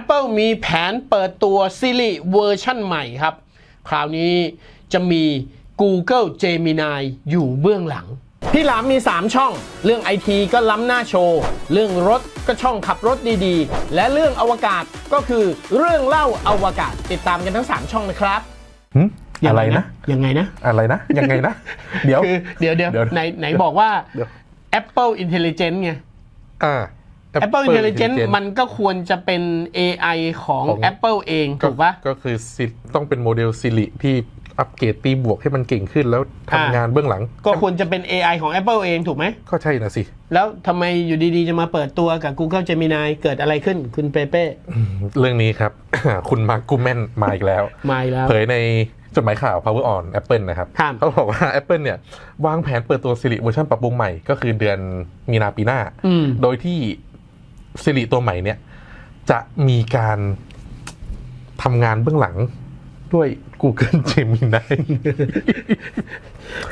Apple มีแผนเปิดตัว Siri เวอร์ชั่นใหม่ครับ คราวนี้จะมี Google Gemini อยู่เบื้องหลัง พี่หลามมี 3 ช่อง เรื่องไอทีก็ล้ำหน้าโชว์ เรื่องรถก็ช่องขับรถดีๆ และเรื่องอวกาศก็คือเรื่องเล่าอวกาศติดตามกันทั้ง 3 ช่องนะครับหึยังอะไรไงนะยังไงนะ อะไรนะ ยังไงนะเดี๋ยวคือเดี๋ยวเดี๋ยวเดี๋ยวไหนไหนบอกว่าเดี๋ยว Apple Intelligence ไงอ่า Apple Intelligence มันก็ควรจะเป็น AI ของ ของ Apple เองก็ถูกปะ ก็คือซิต้องเป็นโมเดลซิริที่อัปเกรดตีบวกให้มันเก่งขึ้นแล้วทำอ่างงานเบื้องหลัง ก็ควรจะเป็น AI ของ Apple เองถูกไหม ก็ใช่นะสิ แล้วทำไมอยู่ดีๆ จะมาเปิดตัวกับ Google Gemini เกิดอะไรขึ้นคุณเปเป้ เรื่องนี้ครับ คุณมาร์คกูแมนมาอีกแล้ว มาอีกแล้ว เผยในจดหมายข่าว Power on Apple นะครับ ครับ เขาบอกว่า Apple เนี่ย วางแผนเปิดตัว Siri เวอร์ชันปรับปรุงใหม่ก็คือเดือนมีนาปีหน้า อืม โดยที่ Siri ตัวใหม่เนี่ย จะมีการทำงานเบื้องหลังด้วย Google Gemini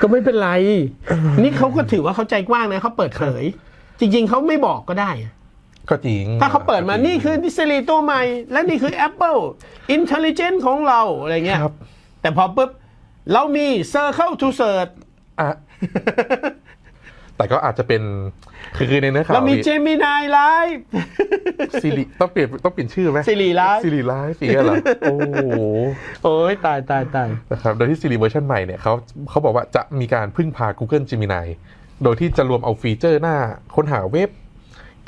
ก็ไม่เป็นไร นี่เขาก็ถือว่าเขาใจกว้างนะเขาเปิดเผย จริง ๆเขาไม่บอกก็ได้อะก็จริง ถ้าเขาเปิดมานี่คือ Siri ตัวใหม่ และนี่คือ Apple Intelligent ของเราอะไรเงี้ยครับแต่พอปุ๊บ เรามี Circle to Search อะ แต่ก็อาจจะเป็นคือคือในเนื้อข่าวเรามี Gemini Live ซิริต้องเปลี่ยนต้องเปลี่ยนชื่อไหม Siri Live ซิริไลฟ์อีกแล้วเหรอโอ้โหโอ้ยตายตายตายนะครับโดยที่ Siri เวอร์ชันใหม่เนี่ยเขาเขาบอกว่าจะมีการพึ่งพา Google Gemini โดยที่จะรวมเอาฟีเจอร์หน้าค้นหาเว็บ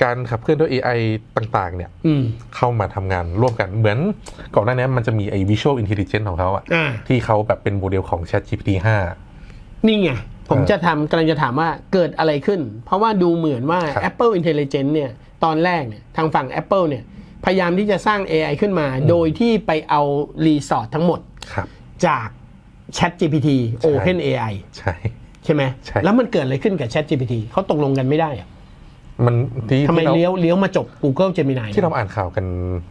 การขับเคลื่อนด้วย AI ต่างๆ เนี่ยอืมเข้ามาทำงานร่วมกันเหมือนก่อนหน้านี้มันจะมีไอ้ Visual Intelligence ของเขาอะอ่าที่เขาแบบเป็นโมเดลของ ChatGPT 5นี่ไง ผมเออจะทำกำลังจะถามว่าเกิดอะไรขึ้น เพราะว่าดูเหมือนว่าครับ Apple Intelligence เนี่ยตอนแรกเนี่ยทางฝั่ง Apple เนี่ยพยายามที่จะสร้าง AI ขึ้นมา โดยที่ไปเอารีสอร์ททั้งหมดครับจาก ChatGPT Open AI ใช่ใช่ไหมใช่แล้วมันเกิดอะไรขึ้นกับ ChatGPT เขาตกลงกันไม่ได้อะ มันที่ทำไมที่ราเลี้ยวเลี้ยวมาจบ Google Gemini ที่เราอ่านข่าวกัน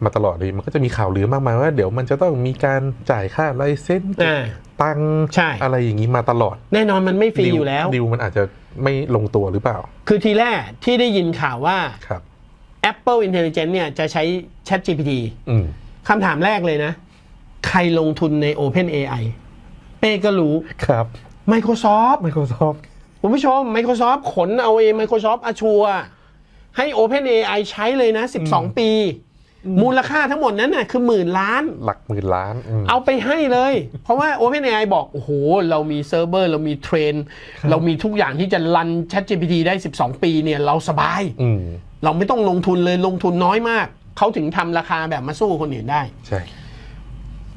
มาตลอดเลย มันก็จะมีข่าวลือมากมายว่าเดี๋ยวมันจะต้องมีการจ่ายค่าไลเซนส์อ่าตังค์ใช่อะไรอย่างนี้มาตลอด แน่นอนมันไม่ฟรีอยู่แล้วดิวมันอาจจะไม่ลงตัวหรือเปล่า คือทีแรกที่ได้ยินข่าวว่าครับ Apple Intelligence เนี่ยจะใช้ ChatGPT อืมคำถามแรกเลยนะ ใครลงทุนใน Open AI เป้ก็รู้ครับ Microsoft Microsoft คุณผู้ชม Microsoft ขนเอาเอง Microsoft Azure ให้ Open AI ใช้เลยนะ 12 ปี มูลค่าทั้งหมดนั้นน่ะคือหมื่นล้าน หลักหมื่นล้านอืมเอาไปให้เลย เพราะว่า OpenAI บอก โอ้โห เรามีเซิร์ฟเวอร์ เรามีเทรน เรามีทุกอย่างที่จะรัน ChatGPT ได้ 12 ปีเนี่ยเราสบายอืมเราไม่ต้องลงทุนเลยลงทุนน้อยมาก เขาถึงทำราคาแบบมาสู้คนอื่นได้ ใช่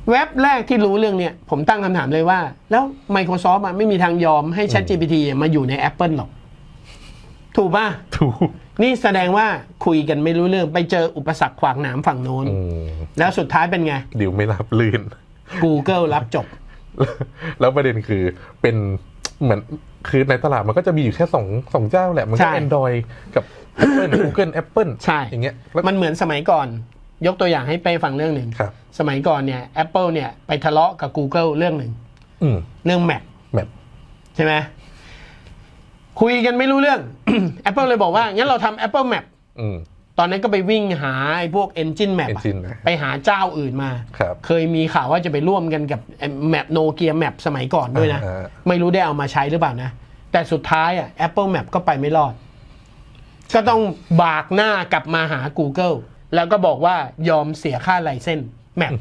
เว็บแรกที่รู้เรื่องเนี่ย ผมตั้งคำถามเลยว่า แล้ว Microsoft อะไม่มีทางยอมให้ ChatGPT อะมาอยู่ใน Apple หรอก ถูกป่ะ ถูก นี่แสดงว่าคุยกันไม่รู้เรื่องไปเจออุปสรรคขวางหนามฝั่งโน้น อืมแล้วสุดท้ายเป็นไง ดิวไม่รับลื่น Google รับจบ แล้วประเด็นคือเป็นเหมือนคือในตลาดมันก็จะมีอยู่แค่สองสองเจ้าแหละ มันก็ ใช่ Android กับ Apple Google Apple ใช่ อย่างเงี้ยแล้วมันเหมือนสมัยก่อน ยกตัวอย่างให้ไปฟังเรื่องหนึ่ง ครับ สมัยก่อนเนี่ย Apple เนี่ยไปทะเลาะกับ Google เรื่องหนึ่ง อืมเรื่อง Map แบบ ใช่ไหม คุยกันไม่รู้เรื่อง Apple เลยบอกว่า งั้นเราทำ Apple Map อืม ตอนนั้นก็ไปวิ่งหาไอ้พวก Engine Map อะ Engine นะไปหาเจ้าอื่นมา ครับ เคยมีข่าวว่าจะไปร่วมกันกับแมปโนเกียแมปสมัยก่อนด้วยนะ อ่าไม่รู้ได้เอามาใช้หรือเปล่านะ แต่สุดท้ายอะ Apple Map ก็ไปไม่รอด ก็ต้องบากหน้ากลับมาหา Google แล้วก็บอกว่ายอมเสียค่าไลเซนส์แมป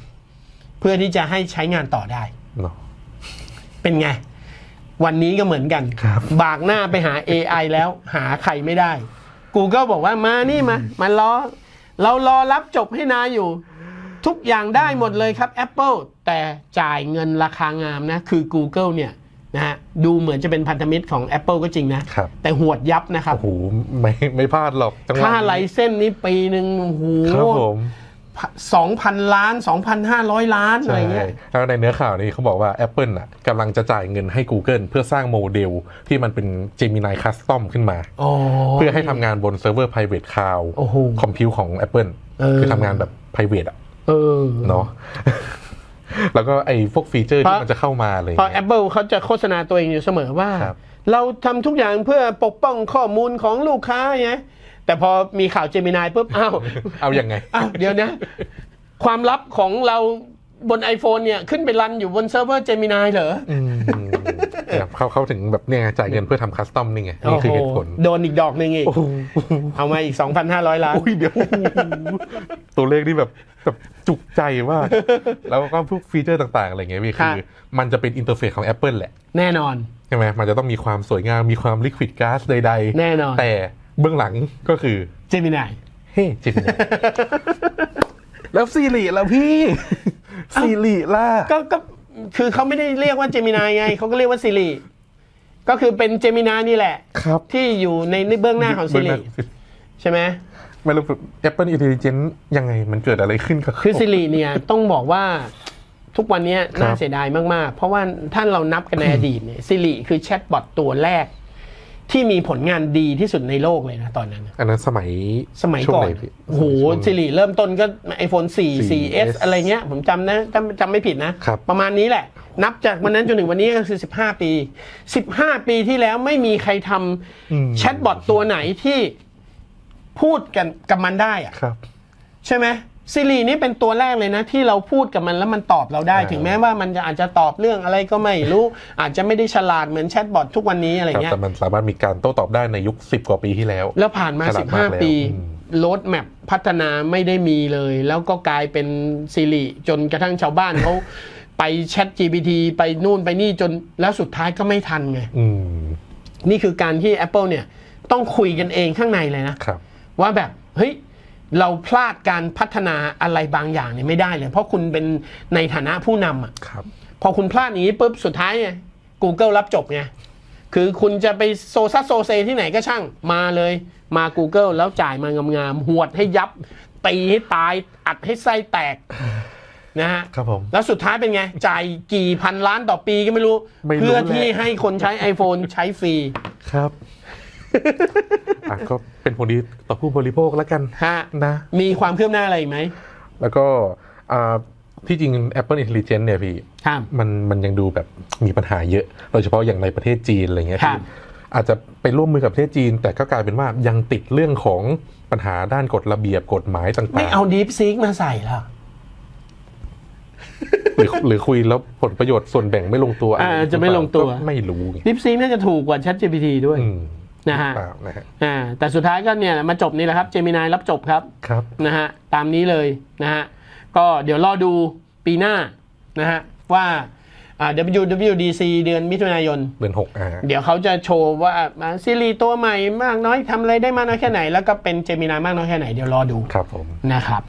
เพื่อที่จะให้ใช้งานต่อได้ เนาะเป็นไง วันนี้ก็เหมือนกันครับ บากหน้าไปหา AI แล้วหาใครไม่ได้ Google บอกว่ามานี่มา มารอ เรารอรับจบให้นายอยู่ ทุกอย่างได้หมดเลยครับ Apple แต่จ่ายเงินราคางามนะ คือ Google เนี่ยนะฮะดูเหมือนจะเป็นพันธมิตรของ Apple ก็จริงนะ ครับ แต่หวดยับนะครับ โอ้โห ไม่ไม่พลาดหรอกจังหวะค่าไลนี้เซนส์นี่ปีหนึ่งโอ้โห ครับผม สองพันล้านสองพันห้าร้อยล้าน อะไรใช่เงี้ยแล้วในเนื้อข่าวนี้เขาบอกว่า Apple อะกำลังจะจ่ายเงินให้ Google เพื่อสร้างโมเดลที่มันเป็น Gemini Custom ขึ้นมาอ๋อเพื่อให้ทำงานบนเซิร์ฟเวอร์ private cloud โอ้โหคอมพิวของ Apple เออคือทำงานแบบ private อะเออเนาะแล้วก็ไอ้พวกฟีเจอร์เพที่ราะมันจะเข้ามาอะไรเพราะเงี้ย Apple เขาจะโฆษณาตัวเองอยู่เสมอว่าครับเราทำทุกอย่างเพื่อปกป้องข้อมูลของลูกค้าไง แต่พอมีข่าวเจมินายปุ๊บอ้าวเอาอย่างไงอ้าวเดี๋ยวนะ ความลับของเราบน iPhone เนี่ย ขึ้นไปรันอยู่บนเซิร์ฟเวอร์ Gemini เหรออืมเนี่ยเขาเขาถึงแบบเนี่ยจ่ายเงินเพื่อทำคัสตอมนี่ไง นี่คือเหตุผล โดนอีกดอกหนึ่งอีกโอ้โหเอามาอีก 2,500 ล้านอุ้ยเดี๋ยวตัวเลขนี่แบบแบบจุกใจมากแล้วก็พวกฟีเจอร์ต่าง ๆ อะไรเงี้ยพี่ครัคืบอมันจะเป็นอินเทอร์เฟซของ Apple แหละ แน่นอน ใช่ไหมมันจะต้องมีความสวยงาม มีความลิควิดก๊าซใด ๆ แน่นอนแต่ เบื้องหลังก็คือ Gemini เฮ้จิมแล้วซีรีแล้วพี่ซีรีล่ะก็ก็คือเขาไม่ได้เรียกว่า Gemini ไงเขาก็เรียกว่า Siri ก็คือเป็น Gemini นี่แหละ ครับ ที่อยู่ในเบื้องหน้าของเบื้ Siri ใช่ไหมไม่รู้ Apple Intelligence ยังไงมันเกิดอะไรขึ้นกับคือ Siri เนี่ยต้องบอกว่าทุกวันเนี้ยครับน่าเสียดายมาก ๆ เพราะว่าท่านเรานับกันในอดีตเนี่ย Siri คือแชทบอทตัวแรก ที่มีผลงานดีที่สุดในโลกเลยนะตอนนั้น อันนั้นสมัยสมัยช่วงก่อไหนพี่โอ้โหช่วง Siri เริ่มต้นก็ iPhone 4 4S S อะไรเงี้ย ผมจำนะจำจำไม่ผิดนะครับประมาณนี้แหละ นับจากวันนั้นจนถึงวันนี้ก็คือ 15 ปี 15 ปีที่แล้วไม่มีใครทอืมำแชทบอทตัวไหนที่พูดกันกับมันได้อะครับใช่ไหม ซิรินี่เป็นตัวแรกเลยนะ ที่เราพูดกับมันแล้วมันตอบเราได้อ่าถึงแม้ว่ามันจะอาจจะตอบเรื่องอะไรก็ไม่รู้ อาจจะไม่ได้ฉลาดเหมือนแชทบอททุกวันนี้อะไรครับเงี้ยแต่มันสามารถมีการโต้ตอบได้ในยุค 10 กว่าปีที่แล้ว แล้วผ่านมาฉลาดมากแล้ว15 ปีอืมโรดแมพพัฒนาไม่ได้มีเลย แล้วก็กลายเป็นซิริจนกระทั่งชาวบ้านเขาไปแชท GPT ไปนู่นไปนี่จนแล้วสุดท้ายก็ไม่ทันไงอืมนี่คือการที่ Apple เนี่ยต้องคุยกันเองข้างในเลยนะครับว่าแบบเฮ้ย เราพลาดการพัฒนาอะไรบางอย่างเนี่ยไม่ได้เลย เพราะคุณเป็นในฐานะผู้นำอะครับพอคุณพลาดอย่างนี้ปุ๊บสุดท้ายไง Google รับจบไงคือคุณจะไปโซซัสโซเซที่ไหนก็ช่างมาเลยมา Google แล้วจ่ายมางามๆหวดให้ยับ ตีให้ตาย อัดให้ไส้แตกนะฮะครับผมแล้วสุดท้ายเป็นไง จ่ายกี่พันล้านต่อปีก็ไม่รู้ไม่รู้เพื่อแหละที่ให้คนใช้ iPhone ใช้ฟรีครับ อะก็เป็นผลดีต่อผู้บริโภคแล้วกันฮะนะ มีความคืบหน้าอะไรอีกไหม แล้วก็อ่าที่จริง Apple Intelligence เนี่ยพี่ครับมันมันยังดูแบบมีปัญหาเยอะ โดยเฉพาะอย่างในประเทศจีนอะไรเงี้ยครับที่อาจจะไปร่วมมือกับประเทศจีน แต่ก็กลายเป็นว่ายังติดเรื่องของปัญหาด้านกฎระเบียบกฎหมายต่างๆ ไม่เอา Deep Seek มาใส่ละหรือหรือคุยแล้วผลประโยชน์ส่วนแบ่งไม่ลงตัวอ่าจะไม่ลงตัว ก็ไม่รู้ไง Deep Seek น่าจะถูกกว่า ChatGPT ด้วย อืม นะฮะเปล่านะฮะอ่าแต่สุดท้ายก็เนี่ยมาจบนี่แหละครับ Gemini รับจบครับครับนะฮะตามนี้เลยนะฮะก็เดี๋ยวรอดูปีหน้านะฮะว่าอ่า WWDC เดือนมิถุนายนเดือนหกอ่าเดี๋ยวเขาจะโชว์ว่าซีรีส์ตัวใหม่มากน้อยทำอะไรได้มากน้อยแค่ไหน แล้วก็เป็นเจมินามากน้อยแค่ไหนเดี๋ยวรอดูครับผมนะครับ